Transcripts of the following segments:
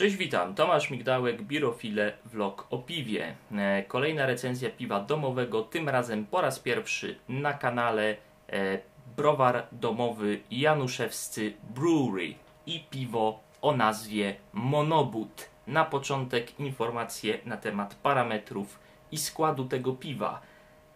Cześć, witam. Tomasz Migdałek, Birofile, vlog o piwie. E, Kolejna recenzja piwa domowego, tym razem po raz pierwszy na kanale e, browar domowy Januszewscy Brewery i piwo o nazwie Monobut. Na początek informacje na temat parametrów i składu tego piwa.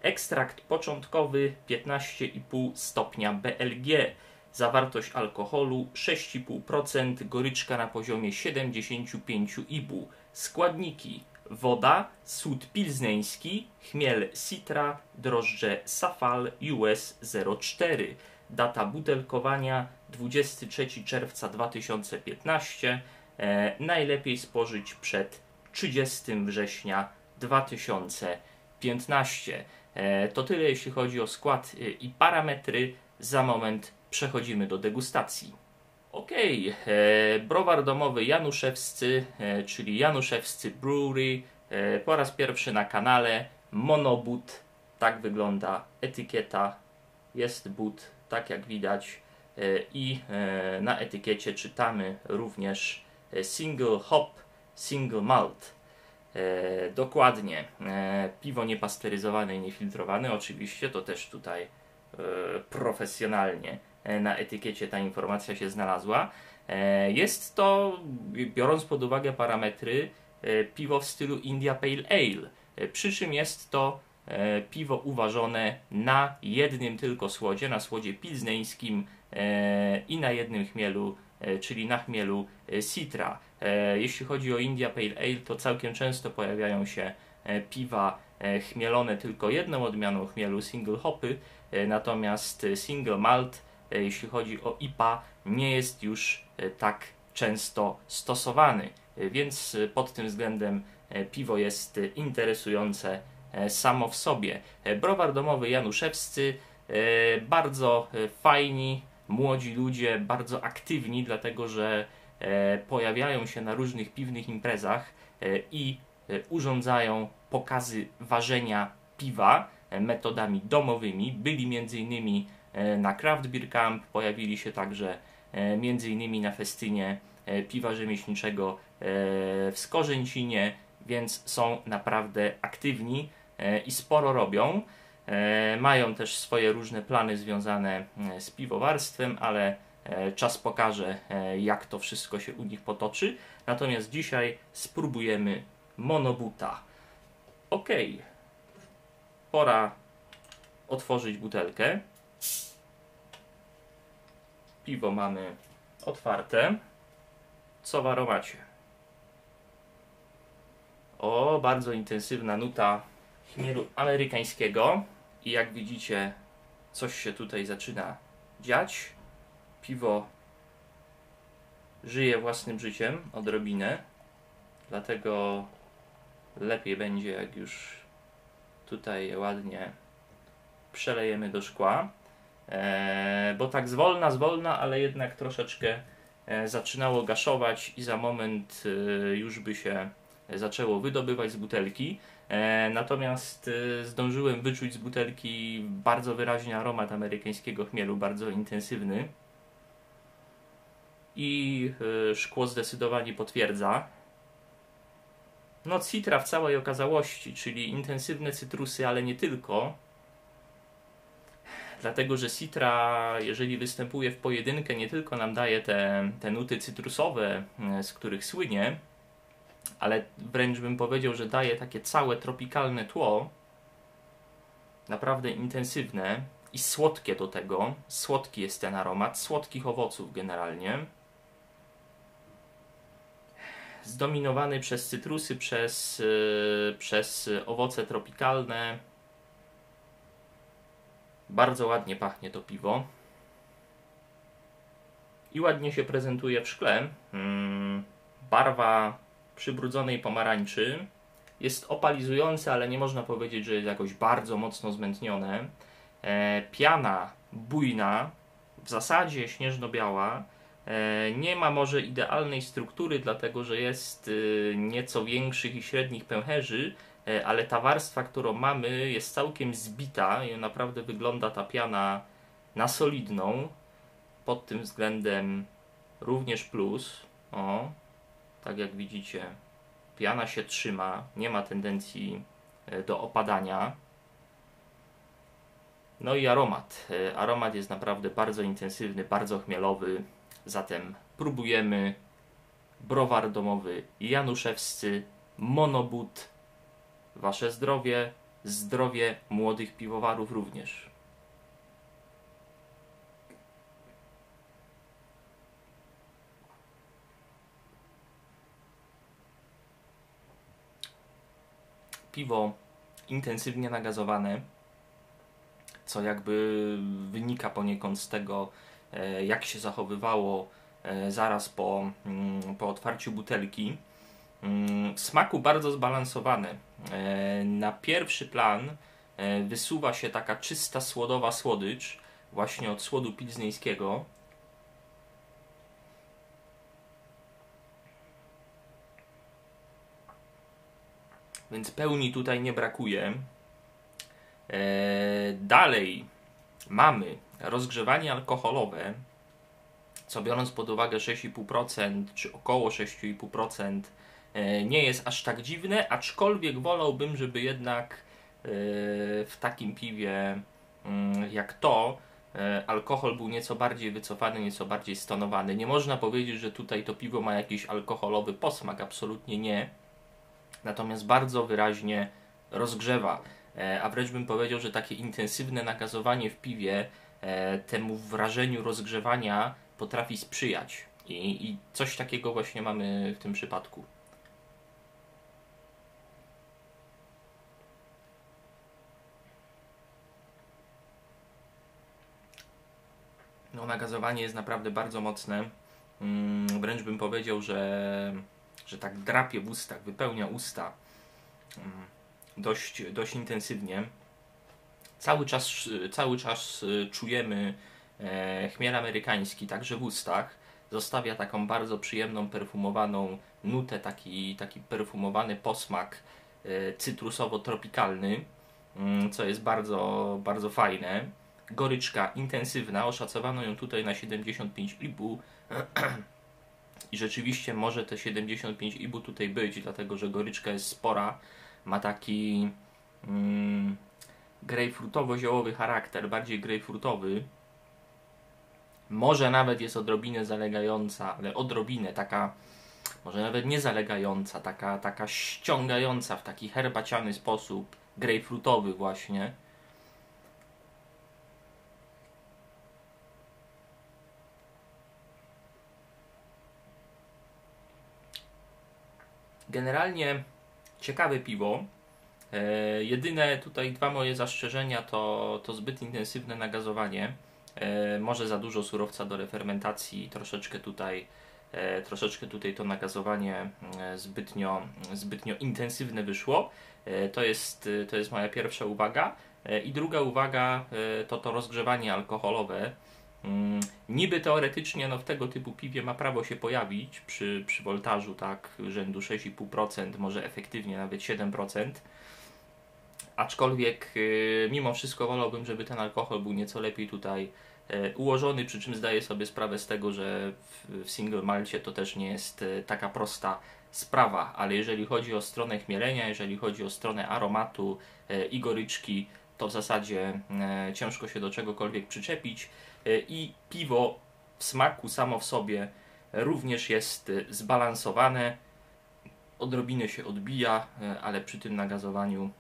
Ekstrakt początkowy 15,5 stopnia BLG. Zawartość alkoholu 6,5%, goryczka na poziomie 75 IBU. Składniki: woda, sód pilzneński, chmiel Citra, drożdże Safal US 04. Data butelkowania 23 czerwca 2015. E, najlepiej spożyć przed 30 września 2015. E, to tyle jeśli chodzi o skład e, i parametry. Za moment przechodzimy do degustacji. Okej, e, browar domowy Januszewscy, e, czyli Januszewscy Brewery, e, po raz pierwszy na kanale Monobut. Tak wygląda etykieta. Jest but, tak jak widać. E, I e, na etykiecie czytamy również single hop, single malt. Dokładnie. Piwo niepasteryzowane i niefiltrowane, oczywiście, to też tutaj profesjonalnie na etykiecie ta informacja się znalazła. E, jest to, biorąc pod uwagę parametry, e, piwo w stylu India Pale Ale. E, przy czym jest to e, piwo uważone na jednym tylko słodzie, na słodzie pilzneńskim e, i na jednym chmielu, e, czyli na chmielu e, Citra. E, Jeśli chodzi o India Pale Ale, to całkiem często pojawiają się e, piwa e, chmielone tylko jedną odmianą chmielu, single hopy, e, natomiast e, single malt, e, jeśli chodzi o IPA, nie jest już e, tak często stosowany, E, więc e, pod tym względem e, piwo jest e, interesujące e, samo w sobie. E, Browar domowy Januszewscy, e, bardzo e, fajni, młodzi ludzie, bardzo aktywni, dlatego że e, pojawiają się na różnych piwnych imprezach e, i e, urządzają pokazy ważenia piwa e, metodami domowymi. Byli m.in. e, na Craft Beer Camp, pojawili się także e, m.in. na festynie e, piwa rzemieślniczego e, w Skorzęcinie, więc są naprawdę aktywni e, i sporo robią. E, Mają też swoje różne plany związane e, z piwowarstwem, ale e, czas pokaże, e, jak to wszystko się u nich potoczy. Natomiast dzisiaj spróbujemy monobuta. Ok, pora otworzyć butelkę. Piwo mamy otwarte. Co w aromacie? O, bardzo intensywna nuta chmielu amerykańskiego. I jak widzicie, coś się tutaj zaczyna dziać. Piwo żyje własnym życiem odrobinę, dlatego lepiej będzie, jak już tutaj ładnie przelejemy do szkła. E, bo tak zwolna, zwolna, ale jednak troszeczkę e, zaczynało gaszować i za moment e, już by się zaczęło wydobywać z butelki. Natomiast zdążyłem wyczuć z butelki bardzo wyraźny aromat amerykańskiego chmielu, bardzo intensywny. I szkło zdecydowanie potwierdza. No, citra w całej okazałości, czyli intensywne cytrusy, ale nie tylko. Dlatego, że citra, jeżeli występuje w pojedynkę, nie tylko nam daje te, te nuty cytrusowe, e, z których słynie, ale wręcz bym powiedział, że daje takie całe tropikalne tło, naprawdę intensywne i słodkie do tego. Słodki jest ten aromat, słodkich owoców generalnie. Zdominowany przez cytrusy, przez, yy, przez owoce tropikalne. Bardzo ładnie pachnie to piwo. I ładnie się prezentuje w szkle. Mm, barwa przybrudzonej pomarańczy. Jest opalizujące, ale nie można powiedzieć, że jest jakoś bardzo mocno zmętnione. E, piana bujna, w zasadzie śnieżno-biała. E, nie ma może idealnej struktury, dlatego że jest e, nieco większych i średnich pęcherzy, e, ale ta warstwa, którą mamy, jest całkiem zbita i naprawdę wygląda ta piana na solidną. Pod tym względem również plus. O, Tak jak widzicie, piana się trzyma, nie ma tendencji do opadania. No i aromat. Aromat jest naprawdę bardzo intensywny, bardzo chmielowy. Zatem próbujemy browar domowy januszewscy, monobut. Wasze zdrowie, zdrowie młodych piwowarów również. Piwo intensywnie nagazowane, co jakby wynika poniekąd z tego, jak się zachowywało e, zaraz po, mm, po otwarciu butelki. Mm, w smaku bardzo zbalansowane. E, na pierwszy plan wysuwa się taka czysta słodowa słodycz, właśnie od słodu pilznieńskiego. Więc pełni tutaj nie brakuje. Dalej mamy rozgrzewanie alkoholowe, co biorąc pod uwagę 6,5% czy około 6,5% e, nie jest aż tak dziwne, aczkolwiek wolałbym, żeby jednak e, w takim piwie mm, jak to e, alkohol był nieco bardziej wycofany, nieco bardziej stonowany. Nie można powiedzieć, że tutaj to piwo ma jakiś alkoholowy posmak, absolutnie nie. Natomiast bardzo wyraźnie rozgrzewa. A wręcz bym powiedział, że takie intensywne nagazowanie w piwie temu wrażeniu rozgrzewania potrafi sprzyjać. I, I coś takiego właśnie mamy w tym przypadku. No, nagazowanie jest naprawdę bardzo mocne. Mm, wręcz bym powiedział, że, że tak drapie w ustach, wypełnia usta mm, dość, dość intensywnie. Cały czas, cały czas y, czujemy e, chmiel amerykański, także w ustach, zostawia taką bardzo przyjemną, perfumowaną nutę, taki, taki perfumowany posmak e, cytrusowo-tropikalny, mm, co jest bardzo, bardzo fajne. Goryczka intensywna, oszacowano ją tutaj na 75 ibu i rzeczywiście może te 75 ibu tutaj być, dlatego że goryczka jest spora, ma taki mm, grejpfrutowo-ziołowy charakter, bardziej grejpfrutowy, może nawet jest odrobinę zalegająca, ale odrobinę taka, może nawet nie zalegająca, taka, taka ściągająca w taki herbaciany sposób, grejpfrutowy właśnie. Generalnie ciekawe piwo. E, jedyne tutaj dwa moje zastrzeżenia to, to zbyt intensywne nagazowanie. E, może za dużo surowca do refermentacji, troszeczkę tutaj, e, troszeczkę tutaj to nagazowanie e, zbytnio, zbytnio intensywne wyszło. To jest, to jest moja pierwsza uwaga. I druga uwaga to to rozgrzewanie alkoholowe. Mm, niby teoretycznie no, w tego typu piwie ma prawo się pojawić przy, przy woltażu tak rzędu 6,5%, może efektywnie nawet 7%. Aczkolwiek y, mimo wszystko wolałbym, żeby ten alkohol był nieco lepiej tutaj e, ułożony, przy czym zdaję sobie sprawę z tego, że w, single malcie to też nie jest e, taka prosta sprawa, ale jeżeli chodzi o stronę chmielenia, jeżeli chodzi o stronę aromatu e, i goryczki, to w zasadzie ciężko się do czegokolwiek przyczepić i piwo w smaku samo w sobie również jest zbalansowane, odrobinę się odbija, ale przy tym nagazowaniu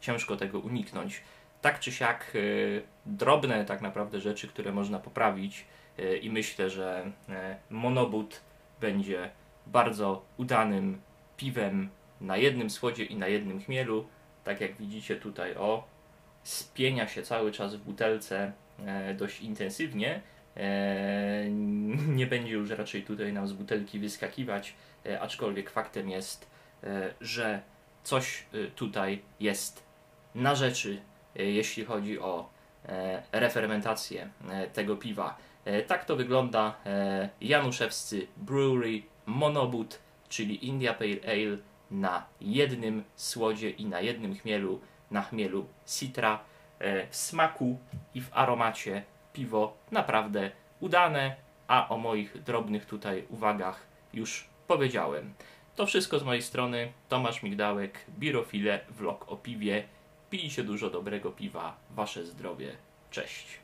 ciężko tego uniknąć. Tak czy siak, drobne tak naprawdę rzeczy, które można poprawić, i myślę, że monobut będzie bardzo udanym piwem na jednym słodzie i na jednym chmielu. Tak jak widzicie tutaj, o, spienia się cały czas w butelce dość intensywnie. Nie będzie już raczej tutaj nam z butelki wyskakiwać, aczkolwiek faktem jest, że coś tutaj jest na rzeczy, e, jeśli chodzi o e, refermentację e, tego piwa. Tak to wygląda Januszewscy Brewery Monobut, czyli India Pale Ale na jednym słodzie i na jednym chmielu, na chmielu Citra. W smaku i w aromacie piwo naprawdę udane, a o moich drobnych tutaj uwagach już powiedziałem. To wszystko z mojej strony. Tomasz Migdałek, Birofile, vlog o piwie. Pijcie dużo dobrego piwa. Wasze zdrowie. Cześć.